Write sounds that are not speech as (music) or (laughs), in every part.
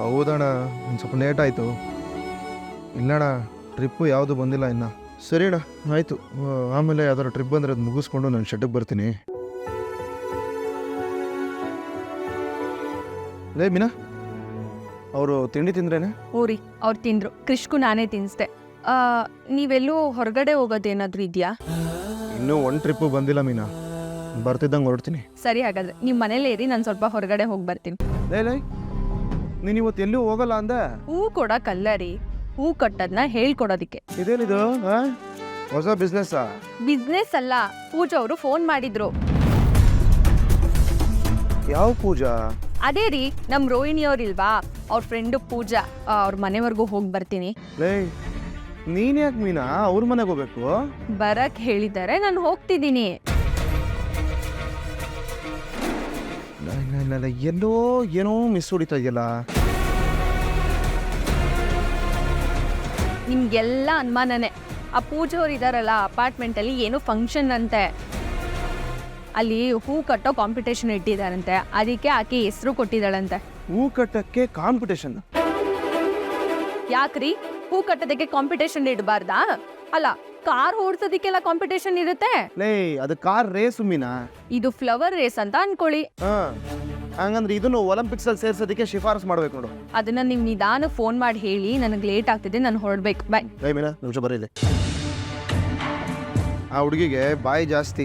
ಹೌದಣ್ಣ ಒಂದು ಸ್ವಲ್ಪ ಲೇಟ್ ಆಯಿತು. ಇಲ್ಲಣ್ಣ ಟ್ರಿಪ್ಪು ಯಾವುದು ಬಂದಿಲ್ಲ ಇನ್ನು. ಸರಿ ಅಣ್ಣ ಆಯಿತು ಆಮೇಲೆ ಯಾವ್ದಾರು ಟ್ರಿಪ್ ಬಂದರೆ ಅದು ಮುಗಿಸ್ಕೊಂಡು ನಾನು ಶೆಟ್ಟಿಗೆ ಬರ್ತೀನಿ. ಲೇ ಮೀನಾ ಅವರು ತಿಂಡಿ ತಿಂದ್ರೇನೆ? ಊರಿ ಅವ್ರು ತಿಂದ್ರು. ಕೃಷ್ಕು ನಾನೇ ತಿನ್ನಿಸ್ದೆ ನೀವೆಲ್ಲೂ ಹೊರಗಡೆ ಹೋಗೋದೇನಾದ್ರೂ ಇದೆಯಾ? ಇನ್ನೂ ಒಂದು ಟ್ರಿಪ್ಪು ಬಂದಿಲ್ಲ ಮೀನಾ. ಬರ್ತಿದ್ದಂಗೆ ಹೊರಡ್ತೀನಿ. ಸರಿ ಹಾಗಾದ್ರೆ. ನಿಮ್ಮ ಮನೇಲೇ ಇರಿ ನಾನು ಸ್ವಲ್ಪ ಹೊರಗಡೆ ಹೋಗಿ ಬರ್ತೀನಿ. ಲೇ ಲೇ ನೀನು ಇವತ್ತು ಎಲ್ಲೂ ಹೋಗಲ್ಲ ಅಂದ? ಹೂ ಕೊಡಕ್ಕಲ್ಲ ರೀ ಹೂ ಕಟ್ಟದ್ನ ಹೇಳ್ಕೊಡೋದಿಕ್ಕೆ. ಇದೇನಿದು? ಆ? ಹೊಸ ಬಿಸ್ನೆಸ್ ಬಿಸ್ನೆಸ್ ಅಲ್ಲ. ಪೂಜಾ ಅವರು ಫೋನ್ ಮಾಡಿದ್ರು. ಯಾವ ಪೂಜಾ? ಅದೇ ರೀ ನಮ್ ರೋಹಿಣಿ ಅವ್ರಿಲ್ವಾ? ಅವ್ರ ಫ್ರೆಂಡ್ ಪೂಜಾ. ಅವ್ರ ಮನೆವರೆಗೂ ಹೋಗಿ ಬರ್ತೀನಿ. ಲೇ ನೀನ್ ಯಾಕೆ ಮೀನಾ? ಅವ್ರ ಮನೆಗೆ ಹೋಗ್ಬೇಕು? ಬರಕ್ ಹೇಳಿದ್ದಾರೆ ನಾನು ಹೋಗ್ತಿದ್ದೀನಿ. ಎಲ್ಲೋ ಏನೋ ಮಿಸ್ ಹೊಡಿತಾ ಇದೆಯಲ್ಲ? ನಿಮ್ಗೆಲ್ಲ ಅನುಮಾನನೇ. ಆ ಪೂಜಾ ಇದ್ದಾರಲ್ಲ ಇದಾರಲ್ಲ ಅಪಾರ್ಟ್ಮೆಂಟಲ್ಲಿ ಏನೋ ಫಂಕ್ಷನ್ ಅಂತೆ. ಅಲ್ಲಿ ಹೂ ಕಟ್ಟೋ ಕಾಂಪಿಟೇಷನ್ ಇಟ್ಟಿದ್ದಾರಂತೆ ಅದಕ್ಕೆ ಆಕೆ ಹೆಸರು ಕೊಟ್ಟಿದ್ದಾಳಂತೆ. ಹೂ ಕಟ್ಟಕ್ಕೆ ಕಾಂಪಿಟೇಷನ್ ಯಾಕ್ರಿ? ಹೂ ಕಟ್ಟೋದಕ್ಕೆ ಕಾಂಪಿಟೇಷನ್ ಇಡಬಾರ್ದಾ? ಅಲ್ಲ ಕಾರ್ ಓಡಿಸೋದಿಕ್ಕೆಲ್ಲ ಕಾಂಪಿಟೇಷನ್ ಇರುತ್ತೆ? ಲೇ ಅದು ಕಾರ್ ರೇಸ್ ಮೀನಾ ಇದು ಫ್ಲವರ್ ರೇಸ್ ಅಂತ ಅನ್ಕೊಳ್ಳಿ. ಹಾ. ಹಂಗಂದ್ರೆ ಇದನ್ನು ಒಲಿಂಪಿಕ್ಸ್ ಅಲ್ಲಿ ಸೇರ್ಸೋದಕ್ಕೆ ಶಿಫಾರಸ್ ಮಾಡ್ಬೇಕು ನೋಡು. ಅದನ್ನ ನೀವು ನಿಧಾನ ಫೋನ್ ಮಾಡಿ ಹೇಳಿ ನನಗೆ ಲೇಟ್ ಆಗ್ತಿದೆ ನಾನು ಹೊರಡ್ಬೇಕು. ಬಾಯ್ ಮೀನಾ ನಿಮಿಷ ಬರೀಲಿ ಆ ಹುಡುಗಿಗೆ ಬಾಯಿ ಜಾಸ್ತಿ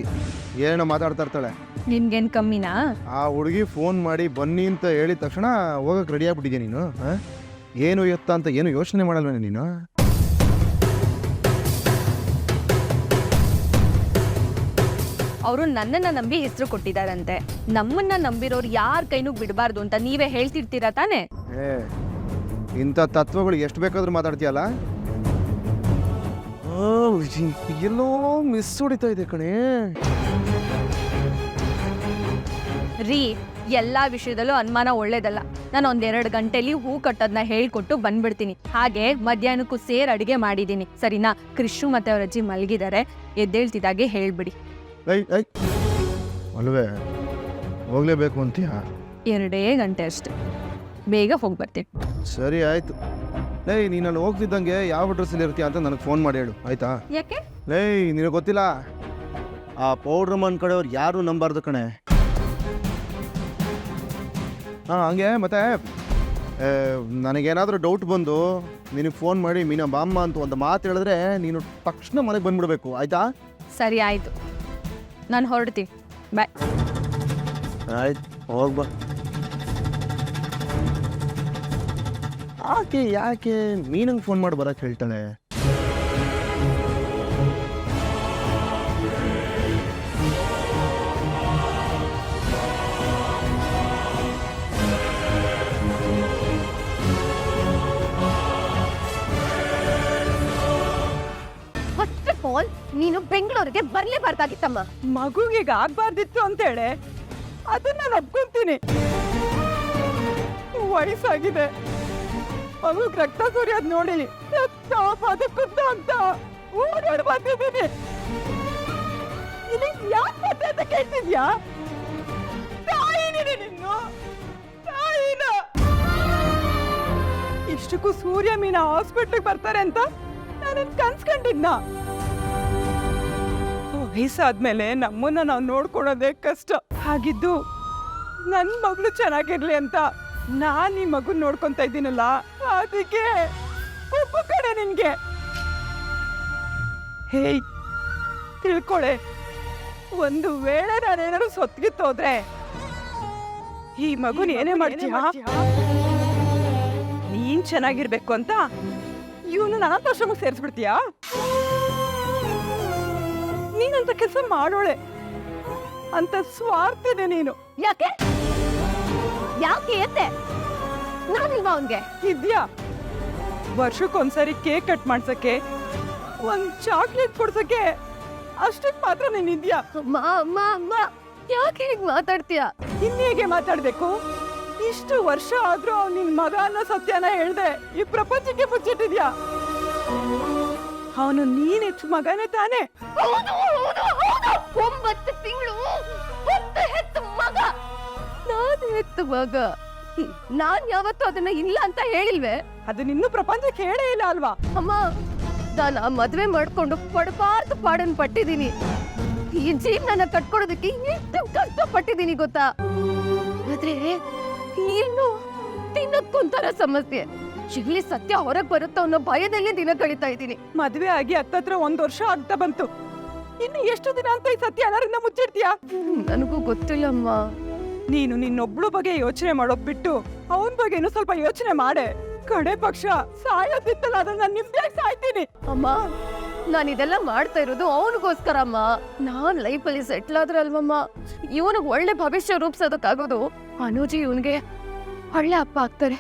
ಏನೋ ಮಾತಾಡ್ತಾ ಇರ್ತಾಳೆ. ನಿನ್ಗೇನ್ ಕಮ್ಮಿನಾ? ಆ ಹುಡುಗಿ ಫೋನ್ ಮಾಡಿ ಬನ್ನಿ ಅಂತ ಹೇಳಿದ ತಕ್ಷಣ ಹೋಗಕ್ಕೆ ರೆಡಿ ಆಗ್ಬಿಟ್ಟಿದ್ಯಾ ನೀನು ಆ? ಏನು ಎತ್ತ ಅಂತ ಏನು ಯೋಚನೆ ಮಾಡಲ್ವೇನೆ ನೀನು? ಅವರು ನನ್ನನ್ನ ನಂಬಿ ಹೆಸರು ಕೊಟ್ಟಿದಾರಂತೆ ನಮ್ಮನ್ನ ನಂಬಿರೋರು ಯಾರ ಕೈನೂ ಬಿಡಬಾರ್ದು ಅಂತ ನೀವೇ ಹೇಳ್ತಿರ್ತೀರಾ ತಾನೇ? ಏ ಇಂಥ ತತ್ವಗಳು ಎಷ್ಟು ಬೇಕಾದ್ರೂ ಮಾತಾಡ್ತೀಯಲ್ಲ? ಆ, ಎಲ್ಲೋ ಮಿಸ್ ಹೊಡಿತಾ ಇದೆ ಕಣೆ. ರೀ ಎಲ್ಲಾ ವಿಷಯದಲ್ಲೂ ಅನುಮಾನ ಒಳ್ಳೇದಲ್ಲ. ನಾನು ಒಂದೆರಡು ಗಂಟೆಲಿ ಹೂ ಕಟ್ಟೋದನ್ನ ಹೇಳ್ಕೊಟ್ಟು ಬಂದ್ಬಿಡ್ತೀನಿ. ಹಾಗೆ ಮಧ್ಯಾಹ್ನಕ್ಕೂ ಸೇರ್ ಅಡಿಗೆ ಮಾಡಿದ್ದೀನಿ. ಸರಿನಾ? ಕೃಷು ಮತ್ತೆ ಅವರ ಅಜ್ಜಿ ಮಲಗಿದ್ದಾರೆ ಎದ್ದೇಳ್ತಿದ್ದಾಗೆ ಹೇಳ್ಬಿಡಿ. ಐ ಐ ಅಲ್ವೇ ಹೋಗ್ಲೇಬೇಕು ಅಂತೀಯ? ಎರಡೇ ಗಂಟೆ ಅಷ್ಟೆ. ಬೇಗ ಹೋಗಿ ಬರ್ತೀನಿ. ಸರಿ ಆಯ್ತು. ಲೇ ನೀನು ಅಲ್ಲಿ ಹೋಗ್ತಿದ್ದಂಗೆ ಯಾವ ಡ್ರೆಸ್ಸಲ್ಲಿ ಇರ್ತೀಯ ಅಂತ ನನಗೆ ಫೋನ್ ಮಾಡಿ ಹೇಳು. ಆಯ್ತಾ? ಯಾಕೆ? ಲೇ ನಿನಗೆ ಗೊತ್ತಿಲ್ಲ? ಆ ಪೌಡ್ರ್ ಮನ್ ಕಡೆಯವ್ರು ಯಾರು ನಂಬಾರ್ದು ಕಣೆ. ಹಾಂ ಹಂಗೆ ಮತ್ತೆ ನನಗೇನಾದರೂ ಡೌಟ್ ಬಂದು ನಿನಗೆ ಫೋನ್ ಮಾಡಿ ಮೀನಾ ಬಾಮ್ಮ ಅಂತ ಒಂದು ಮಾತು ಹೇಳಿದ್ರೆ ನೀನು ತಕ್ಷಣ ಮನೆಗೆ ಬಂದ್ಬಿಡ್ಬೇಕು. ಆಯ್ತಾ? ಸರಿ ಆಯ್ತು. ನಾನು ಹೊರಡ್ತೀನಿ. ಬಾಯ್ ಆಯ್ತು ಹೋಗ್ಬಾ ಆಕೆ ಯಾಕೆ ಮೀನಂಗೆ ಫೋನ್ ಮಾಡಿ ಬರಕ್ಕೆ ಹೇಳ್ತಾಳೆ? ನೀನು ಬೆಂಗಳೂರಿಗೆ ಬರ್ಲೇಬಾರ್ದಾಗಿತ್ತಮ್ಮ. ಮಗುಗೆ ಆಗ್ಬಾರ್ದಿತ್ತು ಅಂತೇಳಿ? ಅದನ್ನ ನಾನು ಒಪ್ಕೊಂತೀನಿ. ವಯಸ್ಸಾಗಿದೆ. ಮಗುಗ್ ರಕ್ತ ಸುರಿಯೋದ್ ನೋಡಿ ಬದುಕುತ್ತ ಅಂತ ಓಡಾಡ್ ಬಂದಿದ್ದೀನಿ. ಯಾಕೆ ಅಂತ ಇಷ್ಟಕ್ಕೂ ಸೂರ್ಯ ಮೀನ ಹಾಸ್ಪಿಟ್ಲಿಗೆ ಬರ್ತಾರೆ ಅಂತ ನಾನು ಕನ್ಸ್ಕೊಂಡಿದ್ನ. ವಯಸ್ಸಾದ್ಮೇಲೆ ನಮ್ಮನ್ನ ನಾವು ನೋಡ್ಕೊಳೋದೇ ಕಷ್ಟ. ಹಾಗಿದ್ದು ನನ್ನ ಮಗಳು ಚೆನ್ನಾಗಿರ್ಲಿ ಅಂತ ನಾನು ಈ ಮಗು ನೋಡ್ಕೊಂತ ಇದ್ದೀನಲ್ಲ ಅದಕ್ಕೆ ಒಬ್ಬ ಕಡೆ ನಿನ್ಗೆ. ಹೇಯ್ ತಿಳ್ಕೊಳೆ. ಒಂದು ವೇಳೆ ನಾನೇನಾದ್ರು ಸೊತ್ಗಿತ್ತೋದ್ರೆ ಈ ಮಗುನ ಏನೇ ಮಾಡ್ತೀಯ? ನೀನ್ ಚೆನ್ನಾಗಿರ್ಬೇಕು ಅಂತ ಇವನು ನಾನು ಸೇರಿಸ್ಬಿಡ್ತೀಯಾ? ನೀನಂತ ಕೆಲಸ ಮಾಡೋಳೆ. ಅಂತ ಸ್ವಾರ್ಥಿದೆ ನೀನು. ಯಾಕೆ? ಯಾಕೆ ಎತ್ತೆ ನಾನಿಲ್ವಾ ಅವನ್ಗೆ? ಇದ್ಯಾ? ವರ್ಷಕ್ಕೊಂದ್ಸರಿ ಕೇಕ್ ಕಟ್ ಮಾಡ್ಸಕ್ಕೆ ಒಂದ್ ಚಾಕ್ಲೇಟ್ ಕೊಡ್ಸಕ್ಕೆ ಅಷ್ಟಕ್ಕೆ ಮಾತ್ರ ನೀನಿದ್ಯಾ ಇದ್ಯಾ? ಅಮ್ಮ ಅಮ್ಮ ಅಮ್ಮ ಯಾಕೆ ಹೀಗೆ ಮಾತಾಡ್ತೀಯ? ಇನ್ನೇಗೆ ಮಾತಾಡ್ಬೇಕು? ಇಷ್ಟು ವರ್ಷ ಆದ್ರೂ ಅವ್ನ್ ನಿನ್ ಮಗ ಅನ್ನೋ ಸತ್ಯನ ಹೇಳ್ದೆ ಈ ಪ್ರಪಂಚಕ್ಕೆ ಮುಚ್ಚಿಟ್ಟಿದ್ಯಾ? ಅವನು ನೀನೆ ಮಗನೇ ತಾನೆ. ಹೌದು ಹೌದು ಹೌದು. ಒಂಬತ್ತು ತಿಂಗಳು ಹೆತ್ತ ಮಗ. ನಾನು ಹೆತ್ತ ಮಗ. ನಾನ್ ಯಾವತ್ತೂ ಅದನ್ನ ಇಲ್ಲ ಅಂತ ಹೇಳಿಲ್ವೇ? ಅದನ್ನ ಇನ್ನೂ ಪ್ರಪಂಚಕ್ಕೆ ಹೇಳೇ ಇಲ್ಲ ಅಲ್ವಾ? ಅಮ್ಮ ನಾನು ಆ ಮದ್ವೆ ಮಾಡ್ಕೊಂಡು ಪಡಬಾರ್ದು ಪಾಡನ್ ಪಟ್ಟಿದ್ದೀನಿ. ಈ ಜೀವನ ಕಟ್ಕೊಡೋದಕ್ಕೆ ಎಷ್ಟು ಕಷ್ಟ ಪಟ್ಟಿದ್ದೀನಿ ಗೊತ್ತಾ? ಆದ್ರೆ ಏನು ತಿನ್ನಕ್ಕೊಂಥರ ಸಮಸ್ಯೆ. ಎಲ್ಲಿ ಸತ್ಯ ಹೊರಗ್ ಬರುತ್ತೋ ಅನ್ನೋ ಭಯದಲ್ಲೇ ದಿನ ಕಳೀತಾ ಇದ್ದೀನಿ. ಮದ್ವೆ ಆಗಿ ಹತ್ತತ್ರ ಒಂದ್ ವರ್ಷ ಆಗ್ತಾ ಬಂತು. ಇನ್ನು ಎಷ್ಟು ದಿನ ಅಂತ ಈ ಸತ್ಯ ಎಲ್ಲರಿಂದ ಮುಚ್ಚಿಡ್ತೀಯಾ? ನನಗೂ ಗೊತ್ತಿಲ್ಲಮ್ಮ. ನೀನು ನಿನ್ನೊಬ್ಳು ಬಗ್ಗೆ ಯೋಚನೆ ಮಾಡೋದ್ ಬಿಟ್ಟು ಅವನ್ ಬಗ್ಗೆನೂ ಸ್ವಲ್ಪ ಯೋಚನೆ ಮಾಡೆ. ಕಡೆ ಪಕ್ಷ ಸಾಯೋದಿತ್ತಲ್ಲ ಅದನ್ನ ನಾನು ನಿಮ್ದಾಗಿ ಸಾಯ್ತೀನಿ? ಅಮ್ಮ ನಾನು ಇದೆಲ್ಲ ಮಾಡ್ತಾ ಇರೋದು ಅವನಿಗೋಸ್ಕರ ಅಮ್ಮ ನಾನ್ ಲೈಫಲ್ಲಿ ಸೆಟ್ಲ್ ಆದ್ರೆ ಅಲ್ವಮ್ಮ. ಇವನಿಗೆ ಒಳ್ಳೆ ಭವಿಷ್ಯ ರೂಪಿಸೋದಕ್ಕಾಗೋದು ಅನುಜಿ ಇವನ್ಗೆ ಒಳ್ಳೆ ಅಪ್ಪ ಆಗ್ತಾರೆ.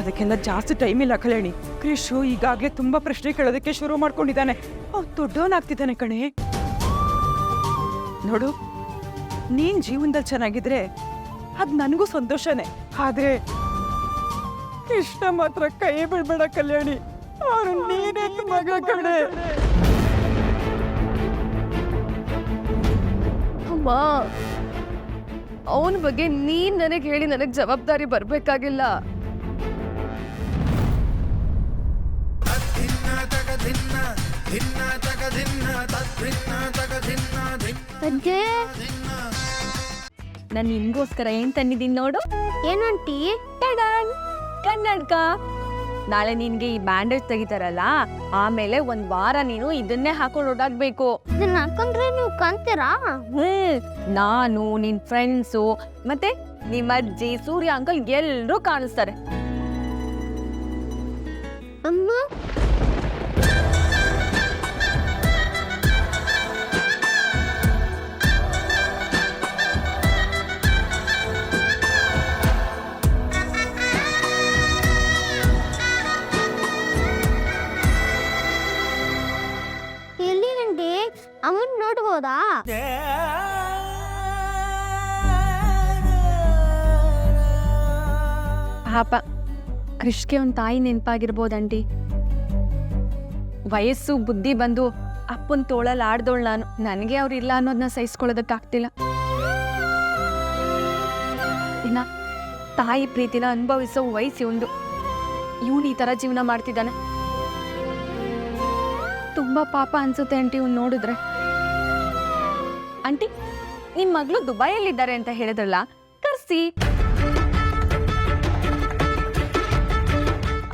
ಅದಕ್ಕೆಲ್ಲ ಜಾಸ್ತಿ ಟೈಮ್ ಇಲ್ಲ ಕಲ್ಯಾಣಿ. ಕ್ರಿಶು ಈಗಾಗಲೇ ತುಂಬಾ ಪ್ರಶ್ನೆ ಕೇಳೋದಕ್ಕೆ ಶುರು ಮಾಡ್ಕೊಂಡಿದ್ದಾನೆ. ಅವ್ನು ದೊಡ್ಡವನಾಗ್ತಿದ್ದಾನೆ ಕಣೆ. ನೋಡು ನೀನ್ ಜೀವನದಲ್ಲಿ ಚೆನ್ನಾಗಿದ್ರೆ ಅದ್ ನನಗೂ ಸಂತೋಷನೇ. ಆದ್ರೆ ಕೃಷ್ಣ ಮಾತ್ರ ಕೈ ಬಿಡ್ಬೇಡ ಕಲ್ಯಾಣಿ. ಅವನು ನೀನೇ ಮಗ ಕಣೆ. ಅಮ್ಮ ಅವನ ಬಗ್ಗೆ ನೀನ್ ನನಗೆ ಹೇಳಿ ನನಗೆ ಜವಾಬ್ದಾರಿ ಬರ್ಬೇಕಾಗಿಲ್ಲ. ಅಜ್ಜೆ ನಾನು ನಿಮಗೋಸ್ಕರ ಏನ್ ತಂದಿದ್ದೀನಿ ನೋಡು. ಏನಂಟಿ ಟಡಾನ್! ಕನ್ನಡಕ. ನಾಳೆ ನಿನ್ಗೆ ಈ ಬ್ಯಾಂಡೇಜ್ ತೆಗಿತಾರಲ್ಲ ಆಮೇಲೆ ಒಂದ್ ವಾರ ನೀನು ಇದನ್ನೇ ಹಾಕೊಂಡು ಓಡಾಡ್ಬೇಕು. ಇದನ್ನ ಹಾಕೊಂಡ್ರೆ ನೀವು ಕಾಣ್ತೀರಾ? ಹ್ಮ್ ನಾನು ನಿನ್ ಫ್ರೆಂಡ್ಸು ಮತ್ತೆ ನಿಮ್ಮ ಅಜ್ಜಿ ಸೂರ್ಯ ಅಂಕಲ್ ಎಲ್ಲರೂ ಕಾಣಿಸ್ತಾರೆ. ಅಮ್ಮ ಅಮ್ಮನ್ ನೋಡ್ಬೋದಾ? ಪಾಪ ಕೃಷ್ಗೆ ಒಂದು ತಾಯಿ ನೆನಪಾಗಿರ್ಬೋದಂಟಿ ವಯಸ್ಸು, ಬುದ್ಧಿ ಬಂದು ಅಪ್ಪನ ತೋಳಲ್ಲಿ ಆಡ್ದೋಳು ನಾನು. ನನಗೆ ಅವ್ರು ಇಲ್ಲ ಅನ್ನೋದನ್ನ ಸಹಿಸ್ಕೊಳ್ಳೋದಕ್ಕಾಗ್ತಿಲ್ಲ. ಇನ್ನ ತಾಯಿ ಪ್ರೀತಿನ ಅನುಭವಿಸೋ ವಯಸ್ಸು ಒಂದು ಇವನು ಈ ಥರ ಜೀವನ ಮಾಡ್ತಿದ್ದಾನೆ. ತುಂಬಾ ಪಾಪ ಅನ್ಸುತ್ತೆ ಆಂಟಿ, ಇವ್ನು ನೋಡಿದ್ರೆ. ಆಂಟಿ ನಿಮ್ಮ ಮಗಳು ದುಬೈಯಲ್ಲಿದ್ದಾರೆ ಅಂತ ಹೇಳಿದ್ರಲ್ಲ, ಕರ್ಸಿ.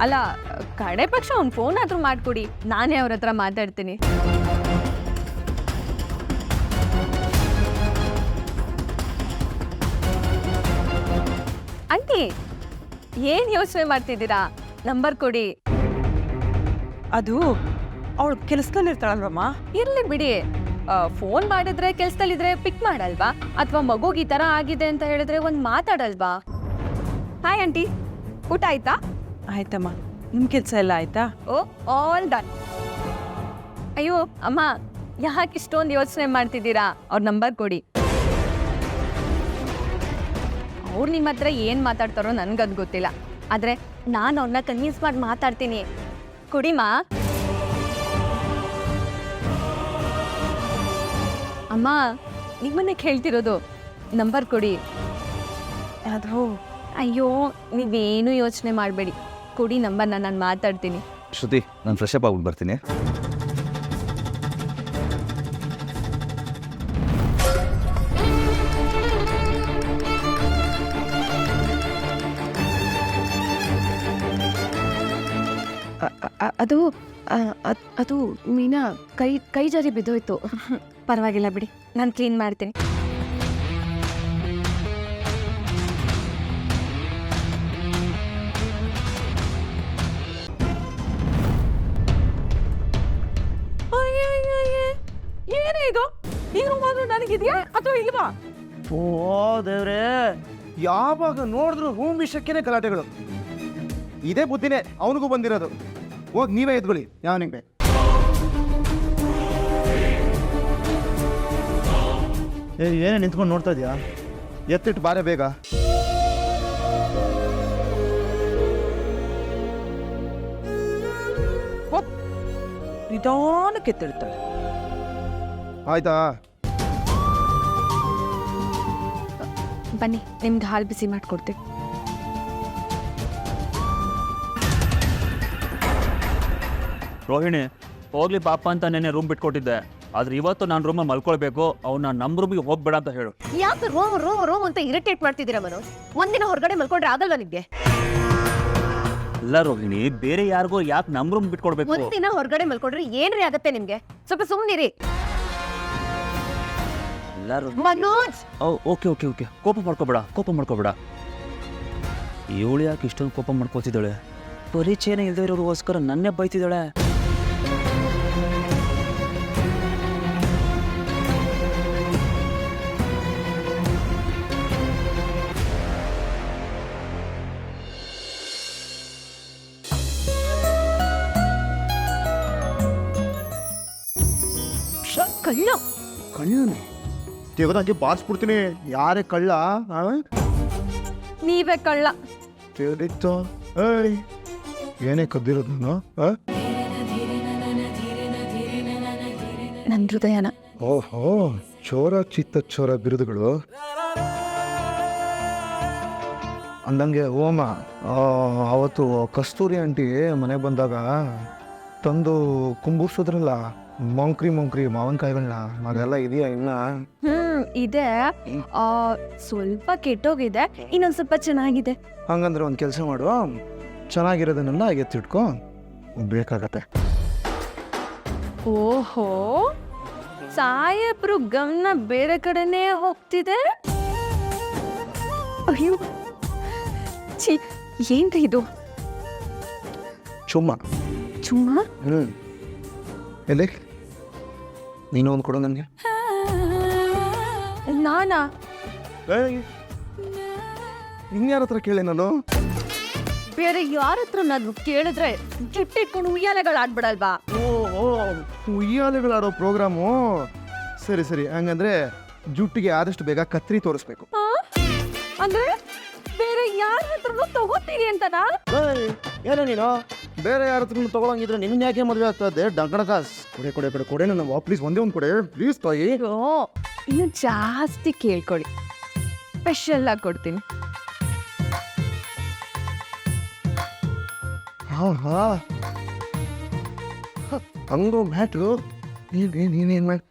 ಅಲ್ಲ, ಕಡೆ ಪಕ್ಷ ಅವ್ನು ಫೋನ್ ಆದ್ರೂ ಮಾಡ್ಕೊಡಿ, ನಾನೇ ಅವ್ರ ಹತ್ರ ಮಾತಾಡ್ತೀನಿ. ಆಂಟಿ, ಏನ್ ಯೋಚನೆ ಮಾಡ್ತಿದ್ದೀರಾ? ನಂಬರ್ ಕೊಡಿ. ಅದು ಅವಳು ಕೆಲಸದಲ್ಲಿ ಇರ್ತಾಳಲ್ವಮ್ಮ ಇರ್ಲಿ ಬಿಡಿ. ಫೋನ್ ಮಾಡಿದ್ರೆ ಕೆಲ್ಸದಲ್ಲಿದ್ರೆ ಪಿಕ್ ಮಾಡಲ್ವಾ? ಅಥವಾ ಮಗುಗೆ ಈ ಥರ ಆಗಿದೆ ಅಂತ ಹೇಳಿದ್ರೆ ಒಂದು ಮಾತಾಡಲ್ವಾ? ಹಾಯ್ ಆಂಟಿ ಊಟ ಆಯ್ತಾ? ಆಯ್ತಮ್ಮ. ನಿಮ್ಮ ಕೆಲಸ ಎಲ್ಲ ಆಯ್ತಾ? ಓ ಆಲ್ ಡನ್ ಅಯ್ಯೋ ಅಮ್ಮ ಯಾಕೆ ಇಷ್ಟೊಂದು ಯೋಚನೆ ಮಾಡ್ತಿದ್ದೀರಾ? ಅವ್ರ ನಂಬರ್ ಕೊಡಿ. ಅವ್ರು ನಿಮ್ಮ ಹತ್ರ ಏನು ಮಾತಾಡ್ತಾರೋ ನನಗದು ಗೊತ್ತಿಲ್ಲ. ಆದರೆ ನಾನು ಅವ್ರನ್ನ ಕನ್ವಿನ್ಸ್ ಮಾಡಿ ಮಾತಾಡ್ತೀನಿ. ಕೊಡಿಮಾ ಅಮ್ಮ ನಿಮ್ಮನ್ನೇ ಕೇಳ್ತಿರೋದು. ನಂಬರ್ ಕೊಡಿ. ಅದು ಅಯ್ಯೋ ನೀವೇನು ಯೋಚನೆ ಮಾಡಬೇಡಿ. ಕೊಡಿ ನಂಬರ್ನ ನಾನು ಮಾತಾಡ್ತೀನಿ. ಶ್ರುತಿ ನಾನು ಫ್ರೆಶ್ ಅಪ್ ಆಗ್ಬಿಟ್ಟು ಬರ್ತೀನಿ. ಅದು ಅದು ಮೀನಾ ಕೈ ಕೈ ಜಾರಿ ಬಿದ್ದೋಯ್ತು. ಪರವಾಗಿಲ್ಲ ಬಿಡಿ. ನಾನು ಕ್ಲೀನ್ ಮಾಡ್ತೀನಿ. ಏನೇ ಇದು? ಈಗ ನನಗಿದೆಯಾ ಅಥವಾ ಇಲ್ವಾ? ಓ ದೇವ್ರೆ ಯಾವಾಗ ನೋಡಿದ್ರು ರೂಮ್ ವಿಷಯಕ್ಕೇನೆ ಗಲಾಟೆಗಳು. ಇದೇ ಬುದ್ಧಿನೇ ಅವನಿಗೂ ಬಂದಿರೋದು. ಹೋಗಿ ನೀವೇ ಎದ್ಕೊಳ್ಳಿ. ಯಾವನಿಗೆ ಬೇಕು? ಏ ಏನೇ ನಿಂತ್ಕೊಂಡು ನೋಡ್ತಾ ಇದೆಯಾ? ಎತ್ತಿಟ್ಟು ಬಾರೆ ಬೇಗ. ನಿಧಾನಕ್ಕೆ ಎತ್ತಿಡ್ತಾಳೆ ಆಯ್ತಾ? ಬನ್ನಿ ನಿಮ್ಗೆ ಹಾಲು ಬಿಸಿ ಮಾಡಿಕೊಡ್ತೀನಿ ರೋಹಿಣಿ ಹೋಗ್ಲಿ ಪಾಪ ಅಂತ ನೆನ್ನೆ ರೂಮ್ ಬಿಟ್ಕೊಟ್ಟಿದ್ದೆ. ಆದ್ರೆ ಇವತ್ತು ನಾನು ರೂಮಲ್ಲಿ ಮಲ್ಕೊಳ್ಬೇಕು ಅವನ್ನ ನಮ್ಮ ರೂಮಿಗೆ ಹೋಗ್ಬೇಡ ಅಂತ ಹೇಳು. ಯಾಕೆ ರೋಮ್ ರೋಮ್ ರೋಮ್ ಅಂತ ಇರಿಟೇಟ್ ಮಾಡ್ತಿದ್ದೀರಾ ಮನೋಜ್ ಒಂದಿನ ಹೊರಗಡೆ ಮಲ್ಕೊಂಡ್ರೆ ಆಗಲ್ವಾ ನಿಮ್ಗೆ ಅಲ್ಲ ರೋಹಿಣಿ ಬೇರೆ ಯಾರಿಗೋ ಯಾಕೆ ನಮ್ಮ ರೂಮ್ ಬಿಟ್ಕೊಡ್ಬೇಕು? ಒಂದಿನ ಹೊರಗಡೆ ಮಲ್ಕೊಂಡ್ರೆ ಏನ್ರಿ ಆಗತ್ತೆ ನಿಮ್ಗೆ? ಸ್ವಲ್ಪ Rohini. Manoj! Okay okay okay. ಕೋಪ ಮಾಡ್ಕೋಬೇಡ ಕೋಪ ಮಾಡ್ಕೋಬೇಡ. ಇವಳು ಯಾಕೆ ಇಷ್ಟೊಂದು ಕೋಪ ಮಾಡ್ಕೋತಿದ್ದಾಳೆ? ಪರಿಚಯನೇ ಇಲ್ಲದೆ ಇರೋರಿಗೋಸ್ಕರ ನನ್ನೇ ಬೈತಿದ್ದಾಳೆ? ತೆಗೆದಾಕಿ ಬಾರಿಸ್ಬಿಡ್ತೀನಿ ಯಾರೇ ಕಳ್ಳ? ನೀವೇ ಕಳ್ಳ. ತಿಳಿತೋ? ಏಯ್ ಏನೇ ಕದ್ದಿರೋದು ನಾನು ಆ? ನನ್ನ ಹೃದಯನ. ಓಹೋ ಚೋರ ಚಿತ್ತ ಚೋರ ಬಿರುದುಗಳು. ಅಂದಂಗೆ ಓಮ ಆ, ಅವತ್ತು ಕಸ್ತೂರಿ ಆಂಟಿ ಮನೆಗೆ ಬಂದಾಗ ತಂದು ಕುಂಬೂರ್ಸಿದ್ರಲ್ಲ ಮೊಂಕ್ರಿ ಮೊಂಕ್ರಿ ಮಾವಿನಕಾಯಿಗಳನ್ನ ಅದೆಲ್ಲ ಇದೆಯಾ ಇನ್ನ? ಹ್ಮ್ ಇದೆ. ಆ, ಸ್ವಲ್ಪ ಕೆಟ್ಟೋಗಿದೆ. ಇನ್ನೊಂದ್ ಸ್ವಲ್ಪ ಚೆನ್ನಾಗಿದೆ. ಹಂಗಂದ್ರೆ ಒಂದು ಕೆಲಸ ಮಾಡುವ ಚೆನ್ನಾಗಿರೋದನ್ನೆಲ್ಲ ಎತ್ತಿಟ್ಕೊ ಬೇಕಾಗತ್ತೆ. ಓಹೋ. ಸಾಹೇಬ್ರು ಗಮನ ಬೇರೆ ಕಡೆನೇ ಹೋಗ್ತಿದೆ. ಅಯ್ಯೋ. ಛೀ ಏನ್ರಿ ಇದು? ಚುಮ್ಮ. ಚುಮ್ಮ? ಹ್ಞೂ ಎಲ್ಲಿ? ನೀನು ಒಂದು ಕೊಡು ನನಗೆ. ನಾನಾ? ಇನ್ಯಾರ ಹತ್ರ ಕೇಳಿ ನಾನು? ಬೇರೆ ಯಾರ ಹತ್ರ ನಾನು ಕೇಳಿದ್ರೆ ಜುಟ್ಟಿಟ್ಕೊಂಡು ಉಯ್ಯಾಲೆಗಳು ಆಡ್ಬಿಡಲ್ವಾ ಓ ಉಯ್ಯಾಲೆಗಳಾಡೋ ಪ್ರೋಗ್ರಾಮು? ಸರಿ ಸರಿ. ಹಂಗಂದ್ರೆ ಜುಟ್ಟಿಗೆ ಆದಷ್ಟು ಬೇಗ ಕತ್ರಿ ತೋರಿಸ್ಬೇಕು. ಆ? ಅಂದ್ರೆ ಬೇರೆ ಯಾರ ಹತ್ರನೂ ತಗೋತೀನಿ ಅಂತನಾ ಏನು ನೀನು? ಬೇರೆ ಯಾರ ಹತ್ರ ತಗೊಳಂಗಿದ್ರೆ ನಿನ್ನ ಯಾಕೆ ಮದುವೆ ಆಗ್ತದೆ ಡಂಕಡಕಾಸ್ ಕೊಡೆ ಕೊಡೆ ಕೊಡೆ ಕೊಡೆ ನನ್ನ ಪ್ಲೀಸ್ ಒಂದೇ ಒಂದು ಕೊಡೆ. ಪ್ಲೀಸ್ ತಾಯಿ. ಅಯ್ಯೋ. ಇನ್ನು ಜಾಸ್ತಿ ಕೇಳ್ಕೊಳ್ಳಿ ಸ್ಪೆಷಲ್ ಆಗಿ ಕೊಡ್ತೀನಿ. ಹಾ ಹಾ ಹಂಗು ಮ್ಯಾಟ್ರು ನೀನು ನೀನೇನು ಮಾಡಿ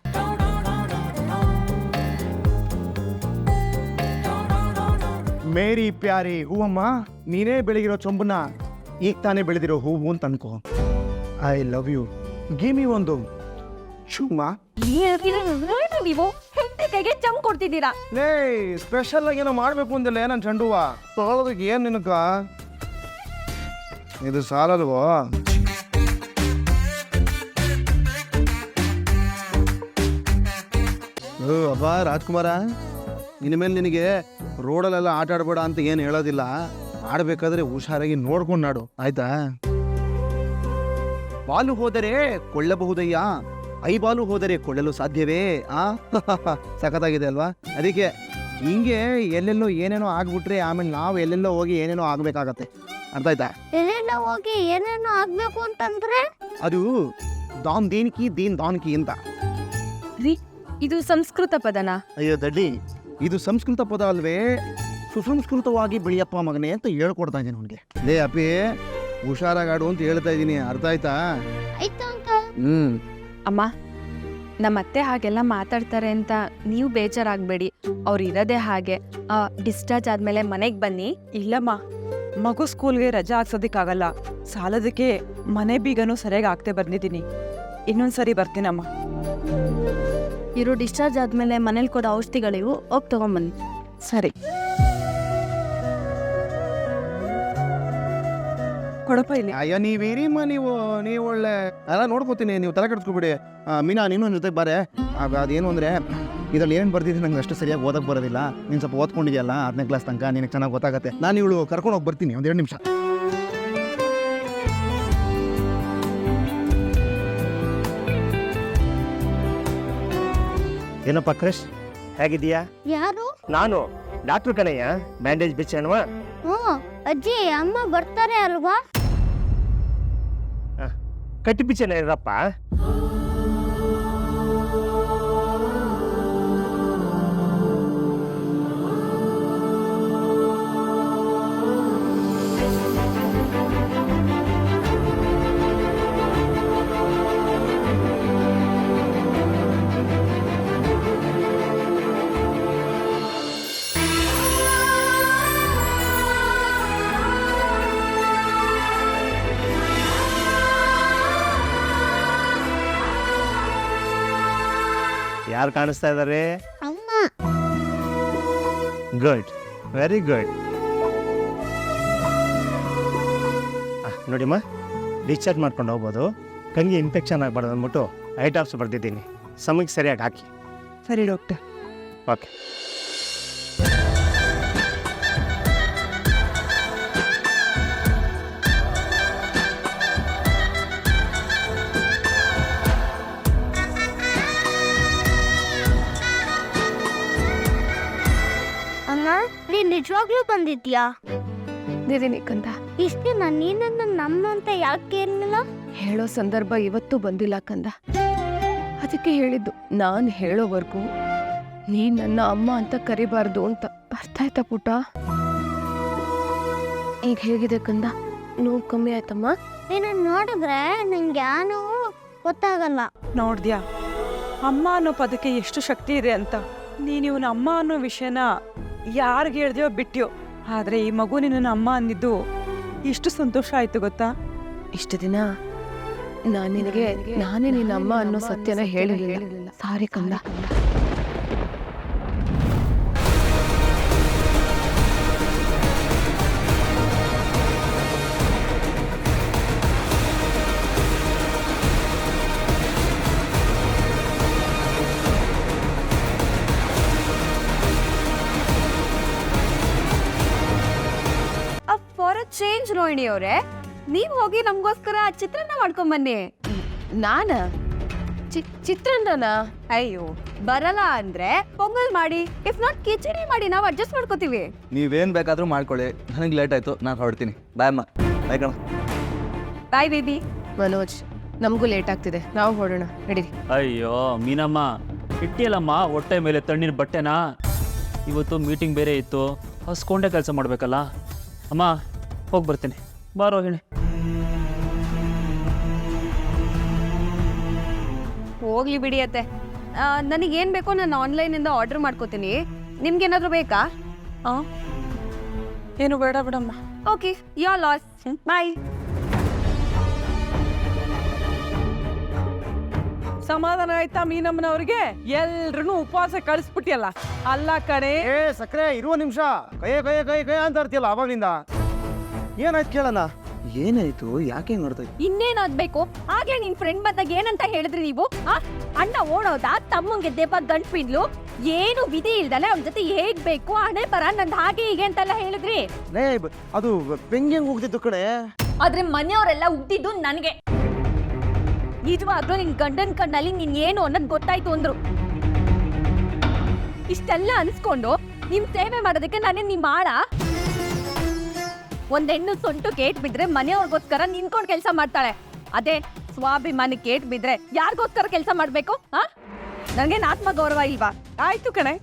ಮೇರಿ ಪ್ಯಾರಿ ಹೂವಮ್ಮ ನೀನೇ ಬೆಳಗಿರೋ ಚೊಂಬನ್ನ ಈಗ ತಾನೇ ಬೆಳೆದಿರೋ ಹೂವು ಅಂತ ಅನ್ಕೋ. I love you give me me ಒಂದು. ಶುಮ್ಮ ನೀವು ಹೆಂಡತಿ ಕೈಗೆ ಚಮ್ ಕೊಡ್ತಿದ್ದೀರಾ? ಲೇ ಸ್ಪೆಷಲ್ ಆಗಿ ಏನೋ ಮಾಡಬೇಕು ಅಂದಿಲ್ಲ ನನ್ನ ಚಂಡುವ ತೊಗೊಳೋದಕ್ಕೆ ಏನು ನಿನಕ ಇದು ಸಾಲಲ್ವೋ ಓ ಅಬ್ಬಾ ರಾಜ್ಕುಮಾರ ಇನ್ಮೇಲೆ ಮೇಲೆ ನಿನಗೆ ರೋಡಲ್ಲೆಲ್ಲ ಆಟ ಆಡಬೇಡ ಅಂತ ಏನು ಹೇಳೋದಿಲ್ಲ. ಆಡಬೇಕಾದ್ರೆ ಹುಷಾರಾಗಿ ನೋಡ್ಕೊಂಡು ನಾಡು ಆಯ್ತಾ? ಬಾಲು ಹೋದರೆ ಕೊಳ್ಳಬಹುದಯ್ಯ. ಐ ಬಾಲು ಹೋದರೆ ಕೊಳ್ಳಲು ಸಾಧ್ಯವೇ? ಆ? (laughs) ಸಖತ್ತಾಗಿದೆ ಅಲ್ವಾ? ಅದಕ್ಕೆ ಹಿಂಗೆ ಎಲ್ಲೆಲ್ಲೋ ಏನೇನೋ ಆಗ್ಬಿಟ್ರೆ ಆಮೇಲೆ ನಾವು ಎಲ್ಲೆಲ್ಲೋ ಹೋಗಿ ಏನೇನೋ ಆಗ್ಬೇಕಾಗತ್ತೆ. ಅರ್ಥ ಆಯ್ತಾ? ಎಲ್ಲೆಲ್ಲೋ ಹೋಗಿ ಏನೇನೋ ಆಗ್ಬೇಕು ಅಂತಂದ್ರೆ? ಅದು ದಾನ್ ದೇನ್ಕಿ ದೀನ್ ದಾನ್ಕಿ ಅಂತ. ರೀ ಇದು ಸಂಸ್ಕೃತ ಪದನಾ? ಅಯ್ಯೋ ದಡ್ಡಿ ಇದು ಸಂಸ್ಕೃತ ಪದ ಅಲ್ವೇ? ಸುಸಂಸ್ಕೃತವಾಗಿ ಬೆಳೆಯಪ್ಪ ಮಗನೇ ಅಂತ ಹೇಳ್ಕೊಡ್ತಾ ಇದ್ದೀನಿ ಅವನಿಗೆ. ಲೇ ಅಪ್ಪಿ ಹುಷಾರಾಗಾಡು ಅಂತ ಹೇಳ್ತಾ ಇದ್ದೀನಿ ಅರ್ಥ ಆಯ್ತಾ? ಆಯ್ತು ಅಂಕಲ್. ಹ್ಮ್. ಅಮ್ಮ ನಮ್ಮತ್ತೆ ಹಾಗೆಲ್ಲ ಮಾತಾಡ್ತಾರೆ ಅಂತ ನೀವು ಬೇಜಾರಾಗಬೇಡಿ. ಅವ್ರು ಇರೋದೇ ಹಾಗೆ. ಡಿಸ್ಚಾರ್ಜ್ ಆದಮೇಲೆ ಮನೆಗೆ ಬನ್ನಿ. ಇಲ್ಲಮ್ಮ ಮಗು ಸ್ಕೂಲ್ಗೆ ರಜಾ ಹಾಕ್ಸೋದಕ್ಕಾಗಲ್ಲ. ಸಾಲದಕ್ಕೆ ಮನೆ ಬೀಗನೂ ಸರಿಯಾಗಿ ಆಗ್ತೇ ಬಂದಿದ್ದೀನಿ. ಇನ್ನೊಂದ್ಸರಿ ಬರ್ತೀನಮ್ಮ. ಇರೋ ಡಿಸ್ಚಾರ್ಜ್ ಆದಮೇಲೆ ಮನೇಲಿ ಕೊಡೋ ಔಷಧಿಗಳಿವು ಹೋಗಿ ತೊಗೊಂಬನ್ನಿ. ಸರಿ. ಕೊಡಪ್ಪ ಇಲ್ಲಿ. ಅಯ್ಯೋ ನೀವೇರಿಮ್ಮ ನೀವು ನೀವು ಒಳ್ಳೆ ಅಲ್ಲ ನೋಡ್ಕೋತೀನಿ ನೀವು ತಲೆ ಕೆಡ್ಸ್ಕೊಬಿಡಿ. ಆ, ಮೀನಾ ನೀನು ನನ್ನ ಜೊತೆಗೆ ಬಾರೆ. ಆಗ ಅದೇನು ಅಂದರೆ ಇದ್ರಲ್ಲಿ ಏನು ಬರ್ದಿದ್ದೀನಿ ನಂಗೆ ಅಷ್ಟು ಸರಿಯಾಗಿ ಓದಕ್ಕೆ ಬರೋದಿಲ್ಲ. ನೀನು ಸ್ವಲ್ಪ ಓದ್ಕೊಂಡಿದ್ಯಲ್ಲ ಹತ್ತನೇ ಕ್ಲಾಸ್ ತನಕ ನಿನಗೆ ಚೆನ್ನಾಗಿ ಗೊತ್ತಾಗತ್ತೆ. ನಾನು ಇವಳು ಕರ್ಕೊಂಡು ಹೋಗಿ ಬರ್ತೀನಿ ಒಂದು ಎರಡು ನಿಮಿಷ. ಏನಪ್ಪ ಕ್ರಿಶ್? ಹೇಗಿದೀಯಾ ಯಾರು? ನಾನು. ಡಾಕ್ಟರ್ ಕನಯ್ಯ ಬ್ಯಾಂಡೇಜ್ ಬಿಚ್ಚಣವಾ ಹ್ಞೂ ಅಜ್ಜಿ ಅಮ್ಮ ಬರ್ತಾರೆ ಅಲ್ವಾ? ಕಟ್ಟಿ ಬಿಚ್ಚಣ ಇರಪ್ಪ ಯಾರು ಕಾಣಿಸ್ತಾ ಇದ್ದಾರೆ ಅಮ್ಮ. ಗುಡ್ ವೆರಿ ಗುಡ್ ನೋಡಿಮ್ಮ ಡಿಸ್ಚಾರ್ಜ್ ಮಾಡ್ಕೊಂಡು ಹೋಗ್ಬೋದು. ಕಂಗಿ ಇನ್ಫೆಕ್ಷನ್ ಆಗಬಾರ್ದು ಅಂದ್ಬಿಟ್ಟು ಐ ಟಾಪ್ಸ್ ಬರ್ದಿದ್ದೀನಿ. ಸಮಯಕ್ಕೆ ಸರಿಯಾಗಿ ಹಾಕಿ. ಸರಿ ಡಾಕ್ಟರ್ ಓಕೆ ನಿಜವಾಗ್ಲೂ ಬಂದಿದ್ಯಾ? ದಿದಿನಿ ಕಂದ ಇಷ್ಟು ದಿನ ನೀನನ್ನ ನಮ್ಮ ಅಂತ ಯಾಕೆ ಏನಿಲ್ಲ ಹೇಳೋ ಸಂದರ್ಭ ಇವತ್ತು ಬಂದಿಲ್ಲ ಕಂದ. ಅದಕ್ಕೆ ಹೇಳಿದ್ದು ನಾನು ಹೇಳೋವರೆಗೂ ನೀ ನನ್ನ ಅಮ್ಮ ಅಂತ ಕರಿಬಾರ್ದು ಅಂತ ಅರ್ಥ ಆಯ್ತಾ ಪುಟ? ಈಗ ಹೇಗಿದೆ ಕಂದ? ನೋವು ಕಮ್ಮಿ ಆಯ್ತಮ್ಮ? ನೀನು ನೋಡಿದ್ರೆ ನಂಗೆ ಯಾನು ಗೊತ್ತಾಗಲ್ಲ. ನೋಡ್ದ್ಯಾ? ಅಮ್ಮ ಅನ್ನೋ ಪದಕ್ಕೆ ಎಷ್ಟು ಶಕ್ತಿ ಇದೆ ಅಂತ. ನೀನು ಇವನ ಅಮ್ಮ ಅನ್ನೋ ವಿಷಯನ ಯಾರಿಗೆ ಹೇಳ್ದ್ಯೋ ಬಿಟ್ಟಿಯೋ. ಆದರೆ ಈ ಮಗು ನಿನ್ನ ಅಮ್ಮ ಅಂದಿದ್ದು ಇಷ್ಟು ಸಂತೋಷ ಆಯ್ತು ಗೊತ್ತಾ? ಇಷ್ಟು ದಿನ ನಾನು ನಿನಗೆ ನಾನೇ ನಿನ್ನ ಅಮ್ಮ ಅನ್ನೋ ಸತ್ಯನ ಹೇಳಿರಲಿಲ್ಲ. ಸಾರಿ ಕಂದ. ರೋಹಿಣಿ ಅವರೇ ನೀವು ಹೋಗಿ ನಮಗೋಸ್ಕರ ಚಿತ್ರಾನ್ನ ಮಾಡ್ಕೊಂಡ್ ಬನ್ನಿ. ನಾನ? ಚಿತ್ರಾನ್ನ ಚಿತ್ರಾನ್ನನಾ? ಅಯ್ಯೋ ಬರಲ್ಲ ಅಂದ್ರೆ ಪೊಂಗಲ್ ಮಾಡಿ ಇಫ್ ನಾಟ್ ಕಿಚಡಿ ಮಾಡಿ ನಾವು ಅಡ್ಜಸ್ಟ್ ಮಾಡ್ಕೋತೀವಿ. ನೀವೇನ್ ಬೇಕಾದರೂ ಮಾಡ್ಕೊಳ್ಳಿ. ನನಗೆ ಲೇಟ್ ಆಯ್ತು ನಾನು ಹೊರಡ್ತೀನಿ. ಬಾಯ್ ಅಮ್ಮ. ಬಾಯ್ ಕಣ. ಬಾಯ್ ಬೇಬಿ. ಮನೋಜ್ ನಮಗೂ ಲೇಟ್ ಆಗ್ತಿದೆ. ನಾವು ಹೊರಡೋಣ. ನಡೀರಿ. ಅಯ್ಯೋ ಮೀನಮ್ಮ. ಇಟ್ಟಿಯಲ್ಲಮ್ಮ ಹೊಟ್ಟೆ ಮೇಲೆ ತಣ್ಣಿನ ಬಟ್ಟೆನಾ? ಇವತ್ತು ಮೀಟಿಂಗ್ ಬೇರೆ ಇತ್ತು. ಹಸ್ಕೊಂಡೇ ಕೆಲಸ ಮಾಡಬೇಕಲ್ಲ. ಅಮ್ಮ ಹೋಗಿ ಬರ್ತೀನಿ ಬಾರೋ ಹೇಳಿ ಹೋಗ್ಲಿ ಬಿಡಿ ಅತ್ತೆ. ಏನು ಬೇಕೋ ನಾನು ಆನ್ಲೈನಿಂದ ಆರ್ಡರ್ ಮಾಡ್ಕೋತೀನಿ. ನಿಮ್ಗೇನಾದ್ರೂ ಬೇಕಾ? ಹಾಂ ಏನು ಬೇಡ ಬಿಡಮ್ಮ. ಓಕೆ ಯೋ ಲಾಸ್ ಬಾಯ್ ಸಮಾಧಾನ ಆಯ್ತಾ ಮೀನಮ್ಮನವ್ರಿಗೆ? ಎಲ್ರು ಉಪವಾಸ ಕಳಿಸ್ಬಿಟ್ಟಿಯಲ್ಲ. ಅಲ್ಲ ಕಣೆ. ಏ ಸಕ್ಕರೆ ಇರುವ ನಿಮಿಷ. ಕೈ ಕೈ ಕೈ ಕೈ ಅಂತ ಇರ್ತಿಯಲ್ಲ ಅವಾಗ್ಲಿಂದ ಏನಾಯ್ತು ಕೇಳೋಣ? ಏನಾಯ್ತು? ಯಾಕೆ ನೋಡ್ತಾ? ಇನ್ನೇನಾಗ್ಬೇಕು ಆಗ್ಲೇ ನಿನ್ ಫ್ರೆಂಡ್ ಬಂದಾಗ ಏನಂತ ಹೇಳಿದ್ರಿ ನೀವು? ಆ? ಅಣ್ಣ ಓಡೋದಾ? ತಮ್ಮಂಗೆ ದೆಬ್ಬ ಗಂಟ್ ಬಿದ್ಲು ಏನು ವಿಧಿ ಇಲ್ದಲೆ ಅವ್ನ ಜೊತೆ ಹೇಗ್ ಬೇಕು? ಹಣೆ ಬರ? ನಂದ್ ಹಾಗೆ ಹೀಗೆ ಅಂತೆಲ್ಲ ಹೇಳಿದ್ರಿ? ನೇ ಬ- ಅದು ಬೆಂಗೆ ಹೋಗ್ತಿದ್ದು ಹೋಗ್ತಿತ್ತು ಕಡೆ ಆದ್ರೆ ಮನೆಯವರೆಲ್ಲ ಉಗ್ದಿದ್ದು ನನಗೆ. ನಿಜವಾಗ್ಲೂ ನಿನ್ ಗಂಡನ್ ಕಣ್ಣಲ್ಲಿ ನೀನ್ ಏನು ಅನ್ನೋದು ಗೊತ್ತಾಯ್ತು ಅಂದ್ರು. ಇಷ್ಟೆಲ್ಲ ಅನ್ಸ್ಕೊಂಡು ನಿಮ್ ಸೇವೆ ಮಾಡೋದಕ್ಕೆ ನಾನೇ ನಿಮ್ ಆಳ? ಒಂದ್ ಹೆಣ್ಣು ಸೊಂಟು ಕೇಟ್ ಬಿದ್ರೆ ಮನೆಯವ್ರಿಗೋಸ್ಕರ ನಿನ್ಕೊಂಡ್ ಕೆಲಸ ಮಾಡ್ತಾಳೆ. ಅದೇ ಸ್ವಾಭಿಮಾನಿ ಕೇಟ್ ಬಿದ್ರೆ ಯಾರಿಗೋಸ್ಕರ ಕೆಲಸ ಮಾಡ್ಬೇಕು, ಆ? ನನ್ಗೇನ್ ಆತ್ಮ ಗೌರವ ಇಲ್ವಾ? ಆಯ್ತು ಕಣೆ.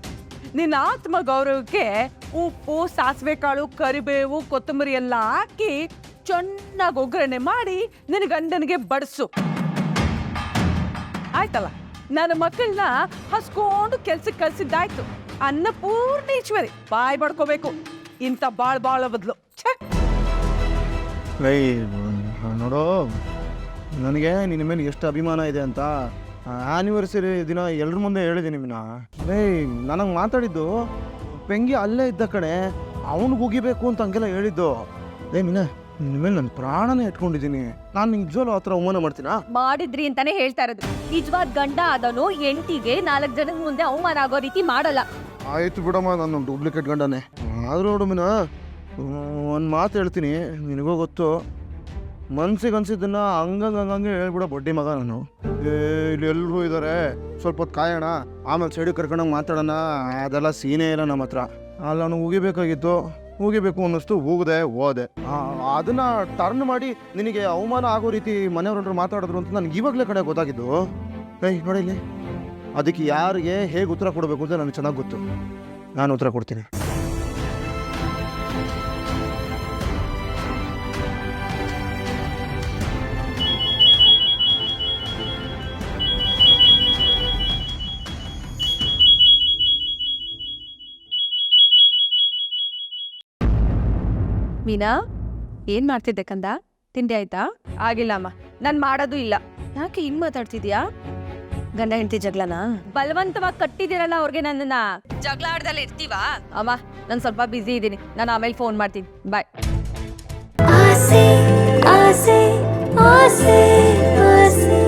ನಿನ್ನ ಆತ್ಮ ಗೌರವಕ್ಕೆ ಉಪ್ಪು, ಸಾಸಿವೆ ಕಾಳು, ಕರಿಬೇವು, ಕೊತ್ತಂಬರಿ ಎಲ್ಲ ಹಾಕಿ ಚೆನ್ನಾಗಿ ಒಗ್ಗರಣೆ ಮಾಡಿ ನಿನ್ನ ಗಂಡನಿಗೆ ಬಡಿಸು. ಆಯ್ತಲ್ಲ? ನನ್ನ ಮಕ್ಕಳನ್ನ ಹಸ್ಕೊಂಡು ಕೆಲ್ಸಕ್ಕೆ ಕಳ್ಸಿದ್ದಾಯ್ತು. ಅನ್ನಪೂರ್ಣೇಶ್ವರಿ, ಬಾಯ್ ಬಡ್ಕೋಬೇಕು. ಇಂಥ ಬಾಳ್ ಬಾಳ ಬದಲು. ಲೈ ನೋಡೋ ನನಗೆ ನಿನ್ನ ಮೇಲೆ ಎಷ್ಟು ಅಭಿಮಾನ ಇದೆ ಅಂತ ಆ್ಯನಿವರ್ಸರಿ ದಿನ ಎಲ್ಲರ ಮುಂದೆ ಹೇಳಿದ್ದೀನಿ ಮೀನಾ. ಏಯ್ ನನಗೆ ಮಾತಾಡಿದ್ದು ಪೆಂಗಿ ಅಲ್ಲೇ ಇದ್ದ ಕಡೆ ಅವನಿಗೆ ಹೋಗಿಬೇಕು ಅಂತ ಹಂಗೆಲ್ಲ ಹೇಳಿದ್ದು. ಏ ಮೀನಾ ನಿನ್ನ ಮೇಲೆ ನನ್ನ ಪ್ರಾಣನೇ ಇಟ್ಕೊಂಡಿದ್ದೀನಿ ನಾನು ನಿಜವಲ್ಲೂ ಆ ಥರ ಅವಮಾನ ಮಾಡ್ತೀನಾ? ಮಾಡಿದ್ರಿ ಅಂತಾನೆ ಹೇಳ್ತಾ ಇರೋದು. ನಿಜವಾದ ಗಂಡ ಆದನು ಎಂಟಿಗೆ ನಾಲ್ಕು ಜನದ ಮುಂದೆ ಅವಮಾನ ಆಗೋ ರೀತಿ ಮಾಡಲ್ಲ. ಆಯ್ತು ಬಿಡಮ್ಮ ನಾನು ಡೂಪ್ಲಿಕೇಟ್ ಗಂಡನೇ. ಆದರೂ ನೋಡು ಮೀನಾ ಒಂದು ಮಾತು ಹೇಳ್ತೀನಿ, ನಿನಗೂ ಗೊತ್ತು. ಮನ್ಸಿಗೆ ಅನ್ಸಿದ್ದನ್ನ ಹಂಗಂಗೆ ಹಂಗಂಗೆ ಹೇಳ್ಬಿಡೋ ಬಡ್ಡಿ ಮಗ ನಾನು. ಏ, ಇಲ್ಲಿ ಎಲ್ಲರೂ ಇದ್ದಾರೆ ಸ್ವಲ್ಪ ಹೊತ್ತು ಕಾಯೋಣ. ಆಮೇಲೆ ಸೈಡಿಗೆ ಕರ್ಕೊಂಡೋಗಿ ಮಾತಾಡೋಣ. ಅದೆಲ್ಲ ಸೀನೇ ಇಲ್ಲ ನಮ್ಮ ಹತ್ರ. ಅಲ್ಲಿ ನಾನು ಉಗಿಬೇಕಾಗಿತ್ತು. ಉಗಿಬೇಕು ಅನ್ನಿಸ್ತು ಹೋಗದೆ ಹೋದೆ ಅದನ್ನ ಟರ್ನ್ ಮಾಡಿ ನಿನಗೆ ಅವಮಾನ ಆಗೋ ರೀತಿ ಮನೆಯವ್ರ ಮಾತಾಡಿದ್ರು ಅಂತ ನನಗೆ ಇವಾಗಲೇ ಕಡೆ ಗೊತ್ತಾಗಿದ್ದು. ಏಯ್ ನೋಡಿಲಿ ಅದಕ್ಕೆ ಯಾರಿಗೆ ಹೇಗೆ ಉತ್ತರ ಕೊಡಬೇಕು ಅಂತ ನನಗೆ ಚೆನ್ನಾಗಿ ಗೊತ್ತು. ನಾನು ಉತ್ತರ ಕೊಡ್ತೀನಿ. ಮೀನಾ? ಏನ್ ಮಾಡ್ತಿದ್ದೆ ಕಂದ? ತಿಂಡಿ ಆಯ್ತಾ? ಆಗಿಲ್ಲ ಅಮ್ಮ. ನಾನು ಮಾಡೋದು ಇಲ್ಲ. ಯಾಕೆ ಹಿಂಗ್ ಮಾತಾಡ್ತಿದ್ಯಾ? ಗಂಡ ಹೆಂಡತಿ ಜಗಳನ? ಬಲವಂತವಾಗಿ ಕಟ್ಟಿದಿರಲ್ಲ ಅವ್ರಿಗೆ ನನ್ನನ್ನ. ಜಗಳ ಆಡ್ದಲ್ಲಿ ಇರ್ತೀವಾ? ಅಮ್ಮ, ನಾನು ಸ್ವಲ್ಪ ಬ್ಯುಸಿ ಇದ್ದೀನಿ. ನಾನು ಆಮೇಲೆ ಫೋನ್ ಮಾಡ್ತೀನಿ. ಬಾಯ್ ಆಸೆ ಆಸೆ ಆಸೆ ಆಸೆ.